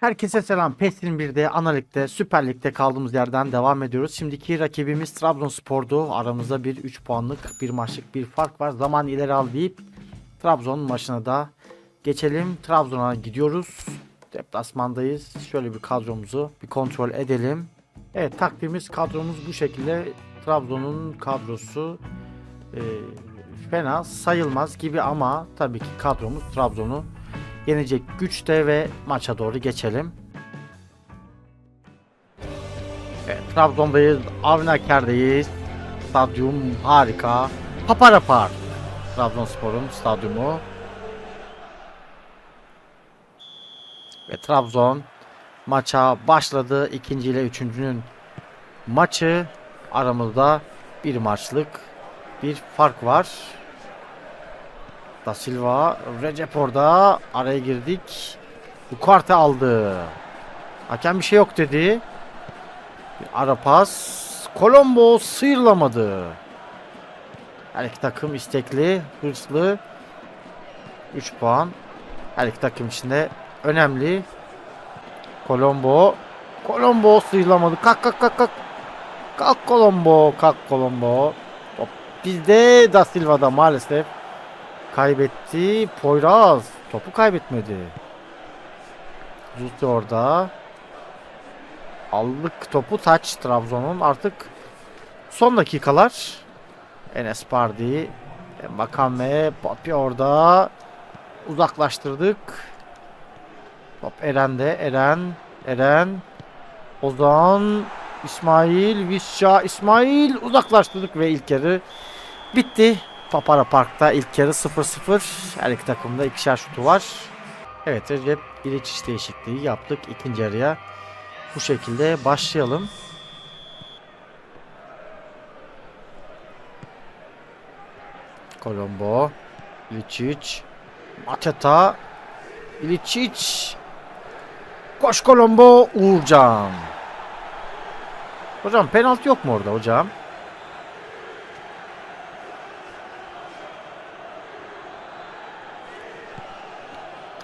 Herkese selam. PES 21'de, Ana Lig'de, Süper Lig'de kaldığımız yerden devam ediyoruz. Şimdiki rakibimiz Trabzonspor'du. Aramızda bir 3 puanlık, bir maçlık bir fark var. Zaman ileri al deyip Trabzon maçına da geçelim. Trabzon'a gidiyoruz. Deplasmandayız. Şöyle bir kadromuzu bir kontrol edelim. Evet taktiğimiz kadromuz bu şekilde. Trabzon'un kadrosu e, fena sayılmaz gibi ama tabii ki kadromuz Trabzon'u yenecek güçte ve maça doğru geçelim. Evet, Trabzon'dayız, Avnaker'deyiz. Stadyum harika. Papara Park. Trabzonspor'un stadyumu. Ve Trabzon maça başladı. İkinci ile üçüncünün maçı aramızda bir maçlık bir fark var. Da Silva, Recep orada araya girdik. Ugarte aldı. Hakem bir şey yok dedi. Bir ara pas. Colombo sıyrılamadı. Her iki takım istekli, hırslı. 3 puan. Her iki takım içinde önemli. Colombo. Colombo sıyrılamadı. Kalk kalk kalk kalk. Kalk Colombo. Kalk Colombo. Bizde Da Silva'da maalesef. Kaybetti. Poyraz. Topu kaybetmedi. Zuti orada. Aldık topu taç Trabzon'un artık son dakikalar. Enes Pardi. Bakame. Papi orada. Uzaklaştırdık. Top Eren'de. Eren. Eren. Ozan. İsmail. Visca. İsmail. Uzaklaştırdık ve ilk yarı bitti. Papara Park'ta ilk yarı 0-0. Her iki takımda ikişer şutu var. Evet Recep İliç değişikliği yaptık ikinci yarıya. Bu şekilde başlayalım. Kolombo. İliçiç. Mateta. İliçiç. Koş Kolombo. Uğurcan. Hocam penaltı yok mu orada hocam?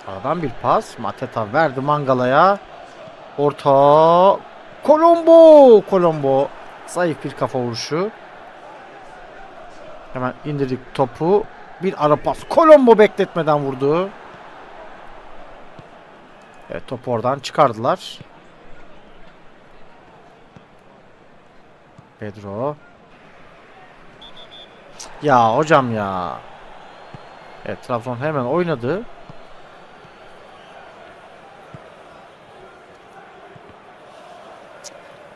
Aradan bir pas. Mateta verdi Mangala'ya. Orta. Colombo. Colombo. Zayıf bir kafa vuruşu. Hemen indirdik topu. Bir ara pas. Colombo bekletmeden vurdu. Evet topu oradan çıkardılar. Pedro. Ya hocam ya. Evet Trabzon hemen oynadı.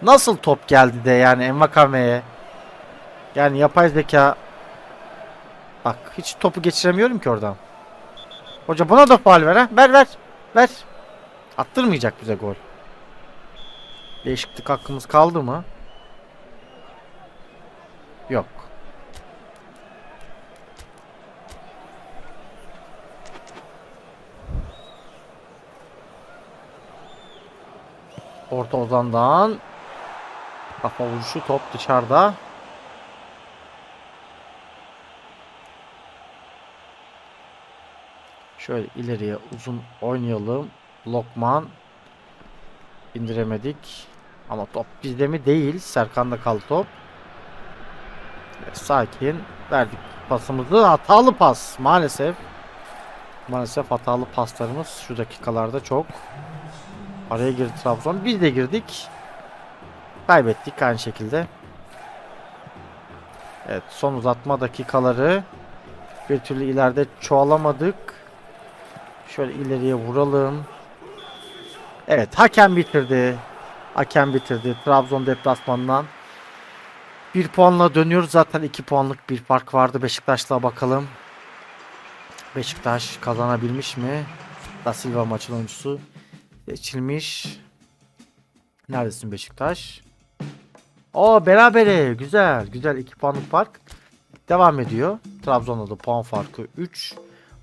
Nasıl top geldi de yani Envakame'ye? Yani yapay zeka Bak hiç topu geçiremiyorum ki oradan. Hoca buna da faal ver ha. Ver ver. Ver. Attırmayacak bize gol. Değişiklik hakkımız kaldı mı? Yok. Orta Ozan'dan Kafa vuruşu top dışarıda. Şöyle ileriye uzun oynayalım. Lokman indiremedik. Ama top bizde mi değil. Serkan'da kaldı top. Sakin verdik pasımızı. Hatalı pas maalesef. Maalesef hatalı paslarımız şu dakikalarda çok. Araya girdi Trabzon. Biz de girdik. Kaybettik aynı şekilde. Evet son uzatma dakikaları. Bir türlü ileride çoğalamadık. Şöyle ileriye vuralım. Evet hakem bitirdi. Hakem bitirdi. Trabzon deplasmanından. Bir puanla dönüyoruz. Zaten iki puanlık bir fark vardı. Beşiktaş'la bakalım. Beşiktaş kazanabilmiş mi? Da Silva maçın oyuncusu seçilmiş. Neredesin Beşiktaş? O berabere. Güzel. Güzel. 2 puanlık fark. Devam ediyor. Trabzon'da da puan farkı 3.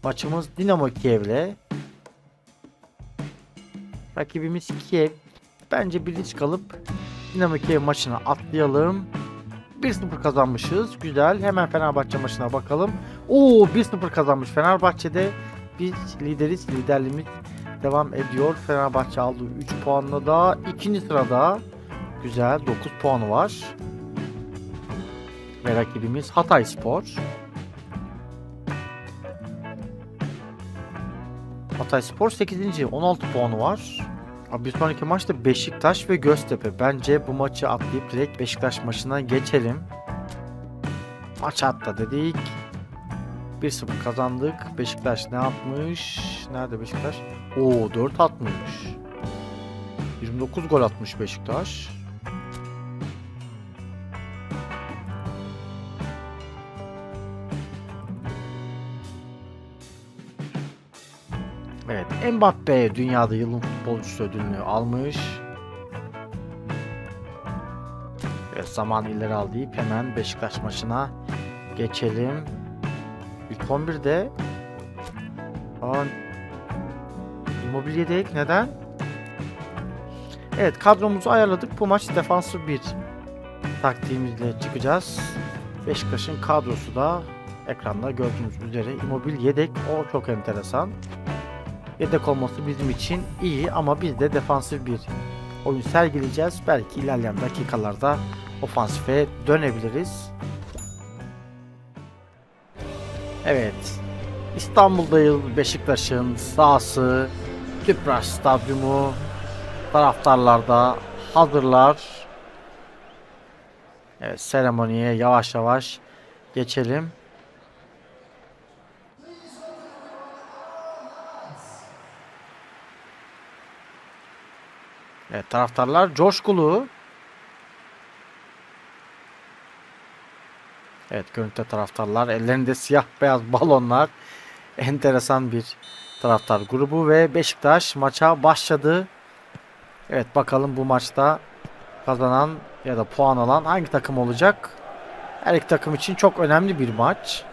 Maçımız Dinamo Kiev'le. Rakibimiz Kiev. Bence bilinç kalıp Dinamo Kiev maçına atlayalım. 1-0 kazanmışız. Güzel. Hemen Fenerbahçe maçına bakalım. Oo 1-0 kazanmış Fenerbahçe'de. Biz lideriz. Liderliğimiz devam ediyor. Fenerbahçe aldı 3 puanla da ikinci sırada. Güzel 9 puanı var. Ve rakibimiz Hatay Spor. Hatay Spor 8. 16 puanı var. Bir sonraki maçta Beşiktaş ve Göztepe. Bence bu maçı atlayıp direkt Beşiktaş maçına geçelim. Maç atla dedik. 1-0 kazandık. Beşiktaş ne yapmış? Nerede Beşiktaş? Oo 4 atmış. 29 gol atmış Beşiktaş. Mbappe dünyada yılın futbolcusu ödülünü almış. Evet, zaman ileri al deyip hemen Beşiktaş maçına geçelim. İlk 11'de Aa, Immobile yedek neden? Evet kadromuzu ayarladık. Bu maç defansif bir taktiğimizle çıkacağız. Beşiktaş'ın kadrosu da ekranda gördüğünüz üzere Immobile yedek. O çok enteresan. Yedek olması bizim için iyi ama biz de defansif bir oyun sergileyeceğiz. Belki ilerleyen dakikalarda ofansife dönebiliriz. Evet. İstanbul'dayız. Beşiktaş'ın sahası, Tüpraş Stadyumu, taraftarlarda hazırlar. Evet, seremoniye yavaş yavaş geçelim. Evet, taraftarlar coşkulu. Evet, görüntü taraftarlar. Ellerinde siyah beyaz balonlar. Enteresan bir taraftar grubu ve Beşiktaş maça başladı. Evet, bakalım bu maçta kazanan ya da puan alan hangi takım olacak? Her iki takım için çok önemli bir maç.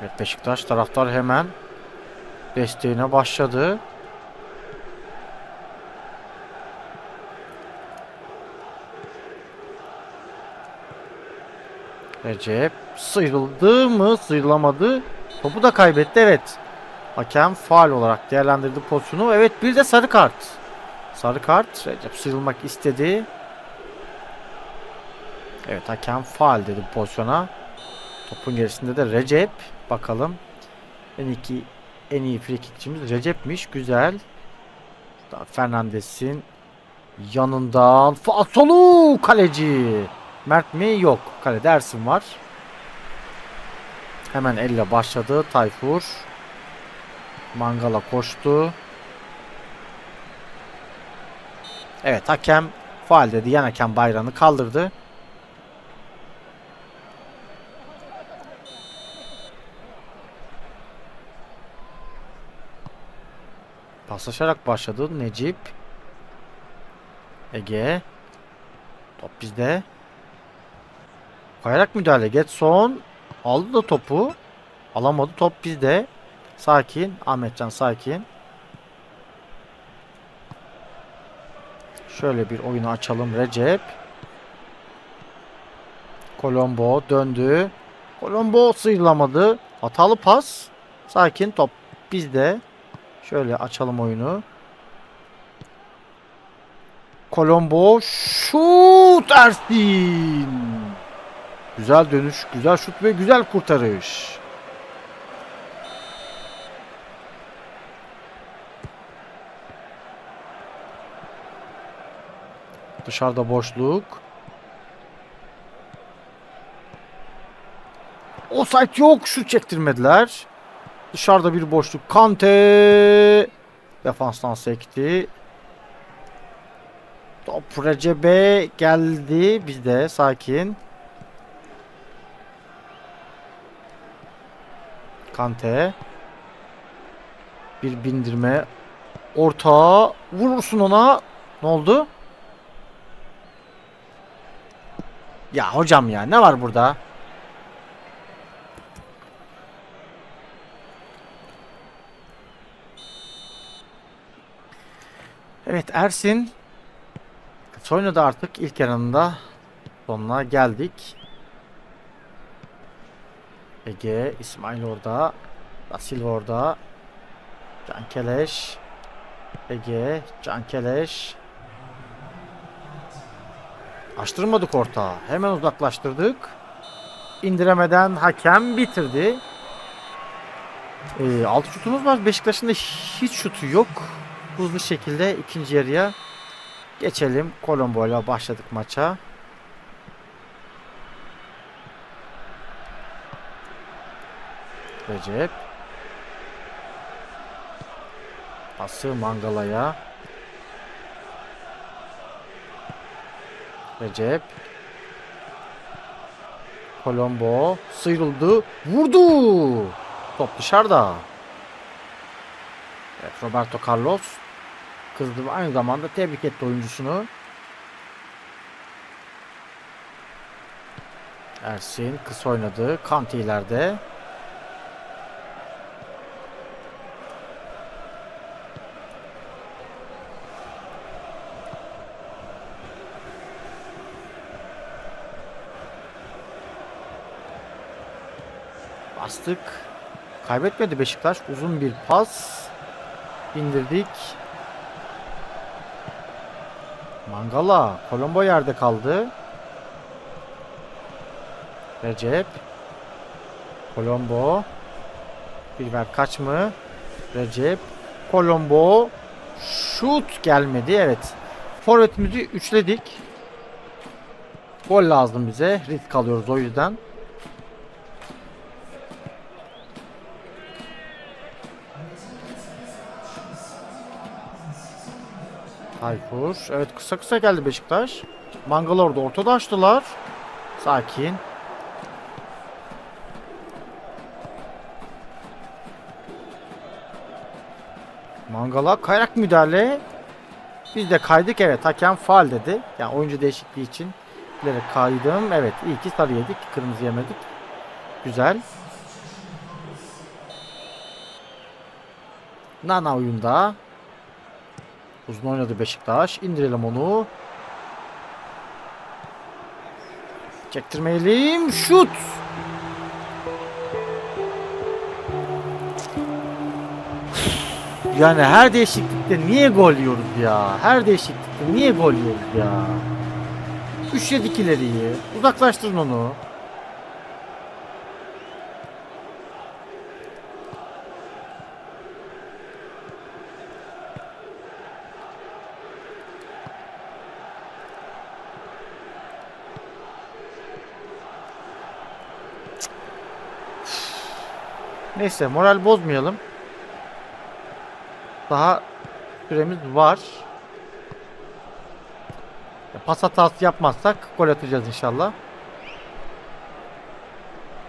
Evet, Beşiktaş taraftar hemen desteğine başladı. Recep sıyrıldı mı? Sıyrılamadı. Topu da kaybetti evet. Hakem faal olarak değerlendirdi pozisyonu. Evet bir de sarı kart. Sarı kart. Recep sıyrılmak istedi. Evet hakem faal dedi pozisyona. Topun gerisinde de Recep. Bakalım. En iyi, en iyi frikikçimiz Recep'miş. Güzel. Fernandes'in yanından Fasolu kaleci. Mert mi? Yok. Kalede Ersin var. Hemen elle başladı Tayfur. Mangala koştu. Evet hakem faal dedi. Yan hakem bayrağını kaldırdı. Paslaşarak başladı Necip. Ege. Top bizde. Kayarak müdahale. Getson aldı da topu. Alamadı. Top bizde. Sakin. Ahmetcan sakin. Şöyle bir oyunu açalım. Recep. Colombo döndü. Colombo sıyrılamadı. Hatalı pas. Sakin. Top bizde. Şöyle açalım oyunu. Colombo şut Ersin. Güzel dönüş, güzel şut ve güzel kurtarış. Dışarıda boşluk. Offside yok. Şut çektirmediler. Dışarıda bir boşluk. Kante defanstan sekti. Top Recep'e geldi. Bizde sakin. Kante. Bir bindirme. Orta. Vurursun ona. Ne oldu? Ya hocam ya ne var burada? Evet Ersin Soyna artık ilk yarında sonuna geldik. Ege, İsmail orada. Da Silva orada. Can Keleş. Ege. Can Keleş. Açtırmadık orta. Hemen uzaklaştırdık. İndiremeden hakem bitirdi. Ee, altı şutumuz var. Beşiktaş'ın da hiç şutu yok. Hızlı şekilde ikinci yarıya geçelim. Kolombo ile başladık maça. Recep. Pası Mangala'ya. Recep. Colombo sıyrıldı. Vurdu. Top dışarıda. Evet, Roberto Carlos kızdı ve aynı zamanda tebrik etti oyuncusunu. Ersin kısa oynadı. Kante ileride. Bastık. Kaybetmedi Beşiktaş. Uzun bir pas. indirdik. Mangala. Kolombo yerde kaldı. Recep. Kolombo. Bir ver kaç mı? Recep. Kolombo. Şut gelmedi. Evet. Forvetimizi üçledik. Gol lazım bize. Risk alıyoruz o yüzden. Tayfur. Evet kısa kısa geldi Beşiktaş. Mangal orada ortada açtılar. Sakin. Mangala kayrak müdahale. Biz de kaydık evet hakem faal dedi. Yani oyuncu değişikliği için bilerek kaydım. Evet iyi ki sarı yedik. Kırmızı yemedik. Güzel. Nana oyunda. Uzun oynadı Beşiktaş. İndirelim onu. Çektirmeyelim. Şut. Yani her değişiklikte niye gol yiyoruz ya? Her değişiklikte niye gol yiyoruz ya? Üç yedik ileriyi. Uzaklaştırın onu. Neyse moral bozmayalım. Daha süremiz var. Pas hatası yapmazsak gol atacağız inşallah.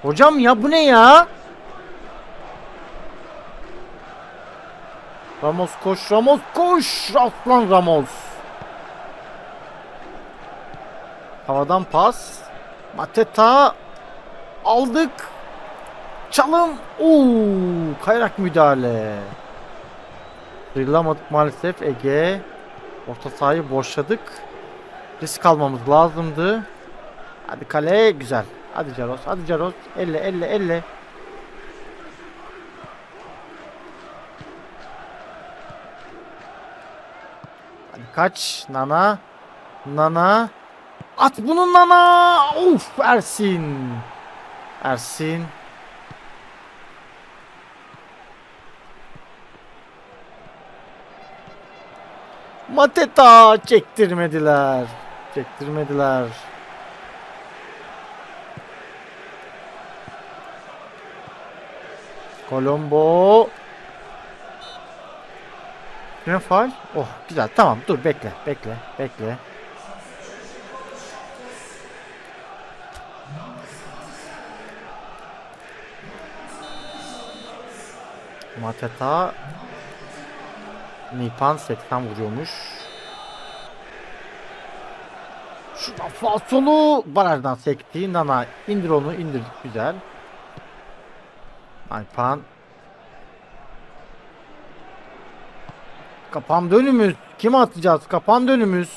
Hocam ya bu ne ya? Ramos koş Ramos koş Aslan Ramos. Havadan pas. Mateta aldık. Çalım. Oo, kayrak müdahale. Sıyrılamadık maalesef Ege. Orta sahayı boşladık. Risk almamız lazımdı. Hadi kale güzel. Hadi Caros. Hadi Caros. Elle elle elle. Hadi kaç. Nana. Nana. At bunu Nana. Of Ersin. Ersin. Mateta çektirmediler. Çektirmediler. Colombo. Ne faal? Oh güzel tamam dur bekle bekle bekle. Mateta Nipan 80 vuruyormuş. Şuna falsolu barajdan sekti. Nana indir onu indirdik güzel. Nipan Kapan dönümüz. Kime atacağız? Kapan dönümüz.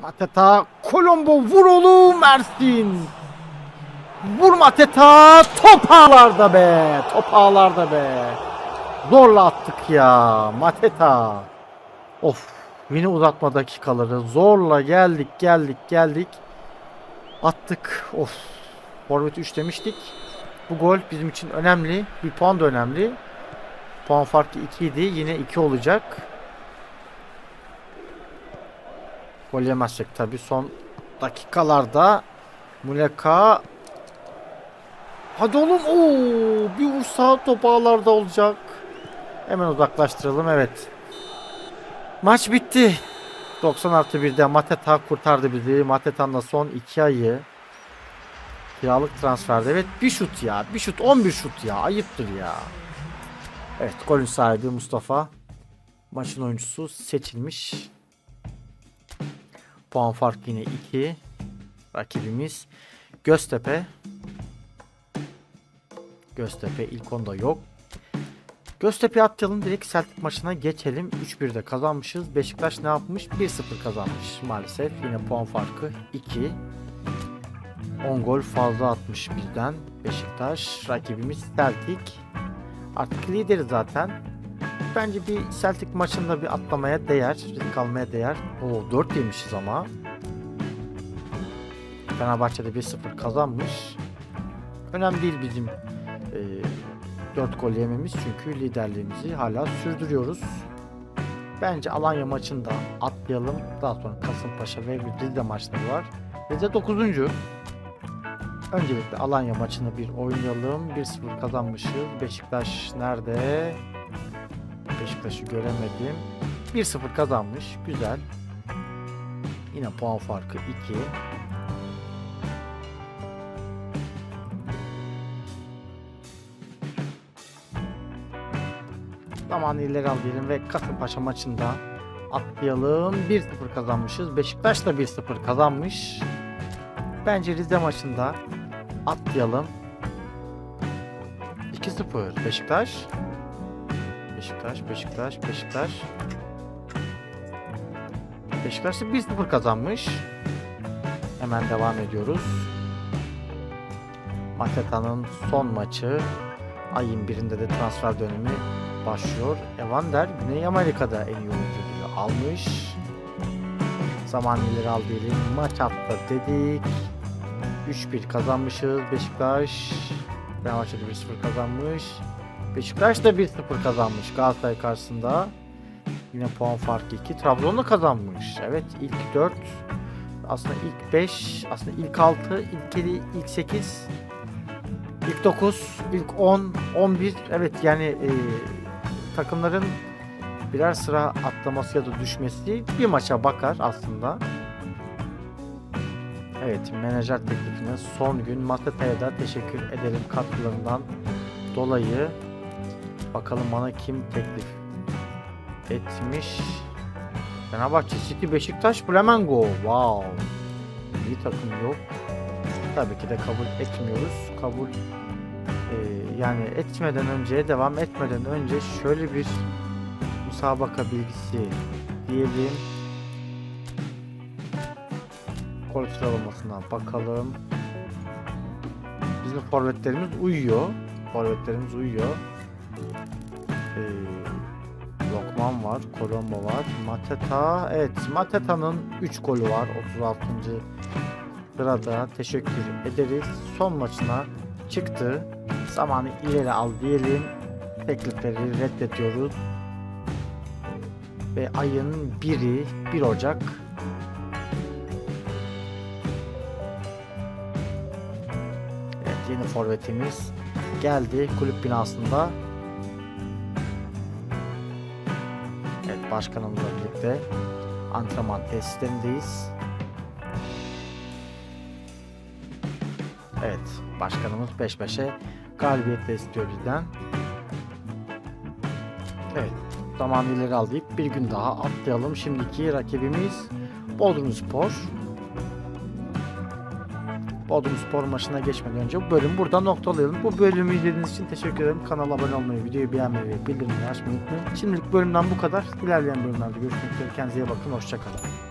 Mateta Colombo vur oğlum Ersin. Vur Mateta. Top be. Top ağlarda be. Zorla attık ya. Mateta. Of. Yine uzatma dakikaları. Zorla geldik geldik geldik. Attık. Of. Forvet 3 demiştik. Bu gol bizim için önemli. Bir puan da önemli. Puan farkı 2 idi. Yine 2 olacak. Gol yemezsek tabi son dakikalarda Muleka Hadi oğlum ooo bir vursa top ağlarda olacak. Hemen uzaklaştıralım evet. Maç bitti. 90 artı 1'de Mateta kurtardı bizi. Mateta'nın da son 2 ayı kiralık transferde. Evet bir şut ya. Bir şut 11 şut ya. Ayıptır ya. Evet golün sahibi Mustafa. Maçın oyuncusu seçilmiş. Puan farkı yine 2. Rakibimiz Göztepe. Göztepe ilk onda yok. Göztepe atlayalım direkt Celtic maçına geçelim. 3-1'de kazanmışız. Beşiktaş ne yapmış? 1-0 kazanmış maalesef. Yine puan farkı 2. 10 gol fazla atmış bizden. Beşiktaş rakibimiz Celtic. Artık lideri zaten. Bence bir Celtic maçında bir atlamaya değer. Risk almaya değer. Oo 4 yemişiz ama. Fenerbahçe'de 1-0 kazanmış. Önemli değil bizim e, 4 gol yememiz çünkü liderliğimizi hala sürdürüyoruz. Bence Alanya maçında atlayalım. Daha sonra Kasımpaşa ve Rize maçları var. Rize 9. Öncelikle Alanya maçını bir oynayalım. 1-0 kazanmışız. Beşiktaş nerede? Beşiktaş'ı göremedim. 1-0 kazanmış. Güzel. Yine puan farkı 2. Zamanı ileri al diyelim ve Kasımpaşa maçında atlayalım. 1-0 kazanmışız. Beşiktaş da 1-0 kazanmış. Bence Rize maçında atlayalım. 2-0 Beşiktaş. Beşiktaş, Beşiktaş, Beşiktaş. Beşiktaş da 1-0 kazanmış. Hemen devam ediyoruz. Mateta'nın son maçı ayın birinde de transfer dönemi başlıyor. Evander Güney Amerika'da en iyi oyuncu ödülü almış. Zaman ileri al diyelim. Maç attı dedik. 3-1 kazanmışız. Beşiktaş Fenerbahçe'de 1-0 kazanmış. Beşiktaş da 1-0 kazanmış Galatasaray karşısında. Yine puan farkı 2. Trabzon'da kazanmış. Evet ilk 4. Aslında ilk 5. Aslında ilk 6. ilk 7. ilk 8. İlk 9. ilk 10. 11. Evet yani e, takımların birer sıra atlaması ya da düşmesi bir maça bakar aslında. Evet menajer teklifine son gün Mateta'ya da teşekkür ederim katkılarından dolayı. Bakalım bana kim teklif etmiş. Fenerbahçe City Beşiktaş Flamengo. Wow. İyi takım yok. Tabii ki de kabul etmiyoruz. Kabul e, yani etmeden önce devam etmeden önce şöyle bir müsabaka bilgisi diyelim. Gol sıralamasına bakalım. Bizim forvetlerimiz uyuyor. Forvetlerimiz uyuyor. Ee, Lokman var, Colombo var, Mateta. Evet, Mateta'nın 3 golü var 36. sırada. Teşekkür ederiz. Son maçına çıktı. Zamanı ileri al diyelim. Teklifleri reddediyoruz. Ve ayın 1'i 1 Ocak Evet yeni forvetimiz geldi kulüp binasında. Evet başkanımızla birlikte antrenman testlerindeyiz. Evet başkanımız 5-5'e galibiyetle istiyor bizden. Evet zaman ileri aldık. Bir gün daha atlayalım. Şimdiki rakibimiz Bodrum Spor. Bodrum Spor maçına geçmeden önce bu bölümü burada noktalayalım. Bu bölümü izlediğiniz için teşekkür ederim. Kanala abone olmayı, videoyu beğenmeyi ve bildirimleri açmayı unutmayın. Şimdilik bölümden bu kadar. İlerleyen bölümlerde görüşmek üzere. Kendinize iyi bakın. Hoşçakalın.